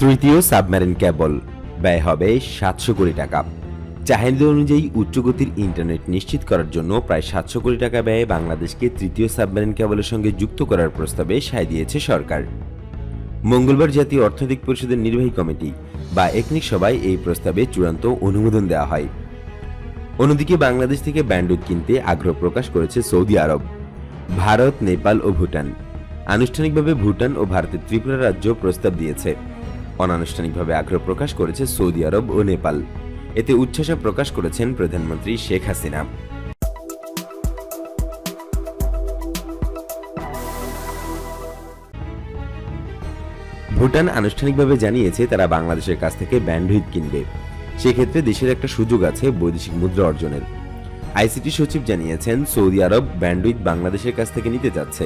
তৃতীয় submarine cable ব্যয় হবে সাতশো কোটি টাকা। চাহিদা অনুযায়ী উচ্চগতির ইন্টারনেট নিশ্চিত করার জন্য প্রায় সাতশো কোটি টাকা ব্যয়ে বাংলাদেশকে তৃতীয় সাবমেরিন কেবলের সঙ্গে যুক্ত করার প্রস্তাবে সায় দিয়েছে সরকার। মঙ্গলবার জাতীয় অর্থনৈতিক পরিষদের নির্বাহী কমিটি বা একনিক সভায় এই প্রস্তাবে চূড়ান্ত অনুমোদন দেওয়া হয়। অন্যদিকে বাংলাদেশ থেকে ব্যান্ডউইথ কিনতে আগ্রহ প্রকাশ করেছে সৌদি আরব, ভারত, নেপাল ও ভুটান। আনুষ্ঠানিকভাবে ভুটান ও ভারতের ত্রিপুরা রাজ্য প্রস্তাব দিয়েছে। অনানুষ্ঠানিকভাবে আগ্রহ প্রকাশ করেছে সৌদি আরব ও নেপাল। এতে উচ্ছ্বাস প্রকাশ করেছেন প্রধানমন্ত্রী শেখ হাসিনা। ভুটান আনুষ্ঠানিকভাবে জানিয়েছে তারা বাংলাদেশের কাছ থেকে ব্যান্ডউইথ কিনবে। সেক্ষেত্রে দেশের একটা সুযোগ আছে বৈদেশিক মুদ্রা অর্জনের। আইসিটি সচিব জানিয়েছেন, সৌদি আরব ব্যান্ডউইথ বাংলাদেশের কাছ থেকে নিতে যাচ্ছে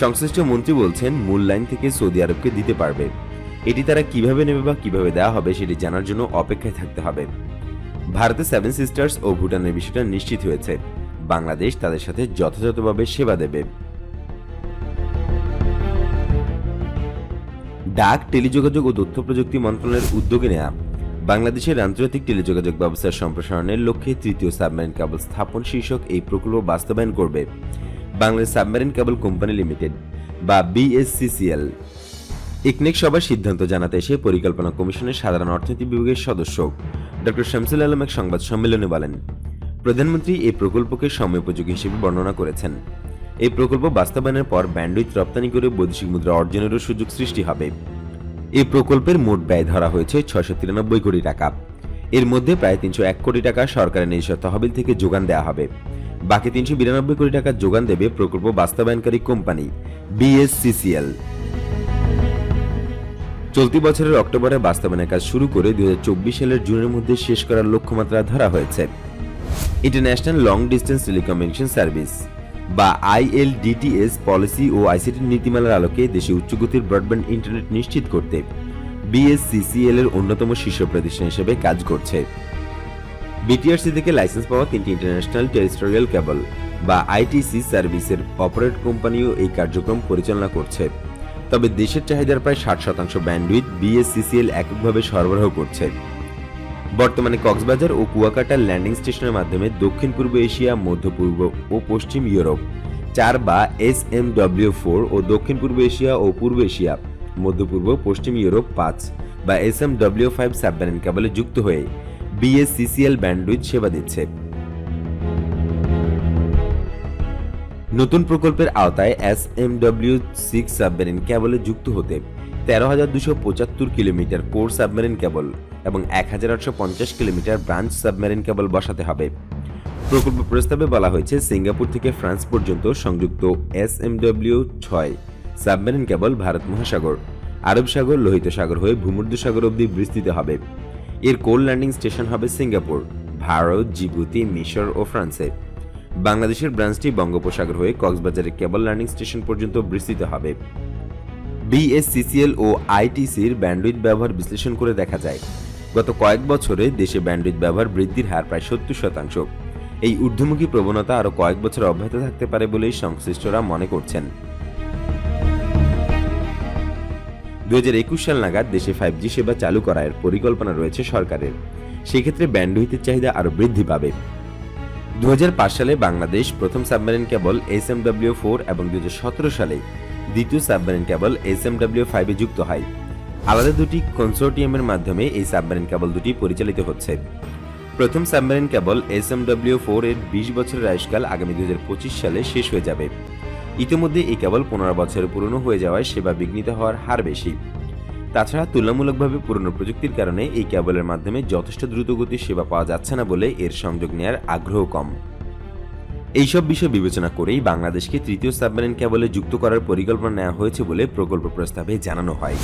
সংশ্লিষ্ট মন্ত্রী বলছেন, মূল লাইন থেকে সৌদি আরবকে দিতে পারবে। এটি তারা কীভাবে নেবে বা কীভাবে দেওয়া হবে সেটি জানার জন্য অপেক্ষায় থাকতে হবে। ভারতের সেভেন সিস্টার্স ও ভুটানের বিষয়টা নিশ্চিত হয়েছে। বাংলাদেশ তাদের সাথে যথাযথভাবে সেবা দেবে। ডাক, টেলিযোগাযোগ ও তথ্য প্রযুক্তি মন্ত্রণালয়ের উদ্যোগে নেয়া বাংলাদেশের আন্তর্জাতিক টেলিযোগাযোগ ব্যবস্থার সম্প্রসারণের লক্ষ্যে তৃতীয় সাবমেরিন কেবল স্থাপন শীর্ষক এই প্রকল্প বাস্তবায়ন করবে। Bangladesh submarine cable company limited বা বিএসসিসিএল ইকনেক সভার সিদ্ধান্ত জানাতে এসে পরিকল্পনা কমিশনের সাধারণ অর্থনীতি বিভাগের সদস্য ডক্টর শামসুল আলম এক সংবাদ সম্মেলনে বলেন, প্রধানমন্ত্রী এই প্রকল্পকে সময়োপযোগী হিসেবে বর্ণনা করেছেন। এই প্রকল্প বাস্তবায়নের পর ব্যান্ডউইথ রপ্তানি করে বৈদেশিক মুদ্রা অর্জনেরও সুযোগ সৃষ্টি হবে। এই প্রকল্পের মোট ব্যয় ধরা হয়েছে ছয়শো তিরানব্বই কোটি টাকা। এর মধ্যে প্রায় তিনশো এক কোটি টাকা সরকারের নিজস্ব তহবিল থেকে যোগান দেওয়া হবে। বাকি তিনশো বিরানব্বই কোটি টাকা যোগান দেবে প্রকল্প বাস্তবায়নকারী কোম্পানি, বিএসসিসিএল। চলতি বছরের অক্টোবরে বাস্তবায়নের কাজ শুরু করে দুই হাজার চব্বিশ সালের জুনের মধ্যে শেষ করার লক্ষ্যমাত্রা ধরা হয়েছে। International long distance telecommunication service, বা আইএলডিটিএস পলিসি ও আইসিটি নীতিমালার আলোকে দেশে উচ্চগতির ব্রডব্যান্ড ইন্টারনেট নিশ্চিত করতে বিএসসিসিএল এর অন্যতম শীর্ষ প্রতিষ্ঠান হিসেবে কাজ করছে। বিটিআরসি থেকে লাইসেন্স পাওয়া তিনটি ইন্টারন্যাশনাল টেরিস্টোরিয়াল কেবল, বা আইটিসি সার্ভিসের অপারেট কোম্পানিও এই কার্যক্রম পরিচালনা করছে। তবে দেশের চাহিদার প্রায় ষাট শতাংশ ব্যান্ডউইথ বিএসসিসিএল এককভাবে সরবরাহ করছে। বর্তমানে কক্সবাজার ও কুয়াকাটার ল্যান্ডিং স্টেশনের মাধ্যমে দক্ষিণ পূর্ব এশিয়া মধ্য পূর্ব ও পশ্চিম ইউরোপ, চার বা এস এম ডব্লিউ ফোর ও দক্ষিণ পূর্ব এশিয়া ও পূর্ব এশিয়া মধ্য পূর্ব পশ্চিম ইউরোপ পাঁচ বা S M W five submarine কেবলে যুক্ত হয়ে বিএসসিসিএল ব্যান্ডউইথ সেবা দিচ্ছে। নতুন প্রকল্পের আওতায় S M W six submarine কেবলে যুক্ত হতে তেরো হাজার দুশো পঁচাত্তর কিলোমিটার কোর সাবমেরিন কেবল এবং এক হাজার আটশো পঞ্চাশ কিলোমিটার ব্রাঞ্চ সাবমেরিন কেবল বসাতে হবে। প্রকল্প প্রস্তাবে বলা হয়েছে, সিঙ্গাপুর থেকে ফ্রান্স পর্যন্ত সংযুক্ত এস এম ডব্লিউ ছয় সাবমেরিন কেবল ভারত মহাসাগর, আরব সাগর, লোহিত সাগর হয়ে ভূমধ্য সাগর অবধি বিস্তৃত হবে। এর কোল ল্যান্ডিং স্টেশন হবে সিঙ্গাপুর, ভারত, জিবুতি, মিশর ও ফ্রান্সে। বাংলাদেশের ব্রাঞ্চটি বঙ্গোপসাগর হয়ে কক্সবাজারের কেবল ল্যান্ডিং স্টেশন পর্যন্ত বিস্তৃত হবে। বিএসসিসিএল ও আইটিসির ব্যান্ডউইথ ব্যবহার বিশ্লেষণ করে দেখা যায়, গত কয়েক বছরে দেশে ব্যান্ডউইথ ব্যবহার বৃদ্ধির হার প্রায় সত্তর শতাংশ। এই ঊর্ধ্বমুখী প্রবণতা আরও কয়েক বছর অব্যাহত থাকতে পারে বলেই সংশ্লিষ্টরা মনে করছেন। দু হাজার একুশ সাল নাগাদ দেশে ফাইভ জি সেবা চালু করার পরিকল্পনা রয়েছে সরকারের। সেক্ষেত্রে ব্যান্ডউইথের চাহিদা আরও বৃদ্ধি পাবে। দু হাজার পাঁচ সালে বাংলাদেশ প্রথম সাবমেরিন কেবল এস ফোর এবং দুহাজার সতেরো সালে দ্বিতীয় সাবমেরিন কেবল এস এম ফাইভে যুক্ত হয়। আলাদা দুটি কনসোর্টিয়ামের মাধ্যমে এই সাবমেরিন কেবল দুটি পরিচালিত হচ্ছে। প্রথম submarine cable S M four এর বিশ বছরের আয়ুষ্কাল আগামী দুই হাজার পঁচিশ সালে শেষ হয়ে যাবে। ইতিমধ্যে এই কেবল পনেরো বছরের পুরনো হয়ে যাওয়ায় সেবা বিঘ্নিত হওয়ার হার বেশি। তাছাড়া তুলনামূলকভাবে পুরনো প্রযুক্তির কারণে এই কেবলের মাধ্যমে যথেষ্ট দ্রুতগতির সেবা পাওয়া যাচ্ছে না বলে এর সংযোগ নেয়ার আগ্রহ কম। এইসব বিষয় বিবেচনা করেই বাংলাদেশকে তৃতীয় সাবমেরিন কেবলে যুক্ত করার পরিকল্পনা নেওয়া হয়েছে বলে প্রকল্প প্রস্তাবে জানানো হয়।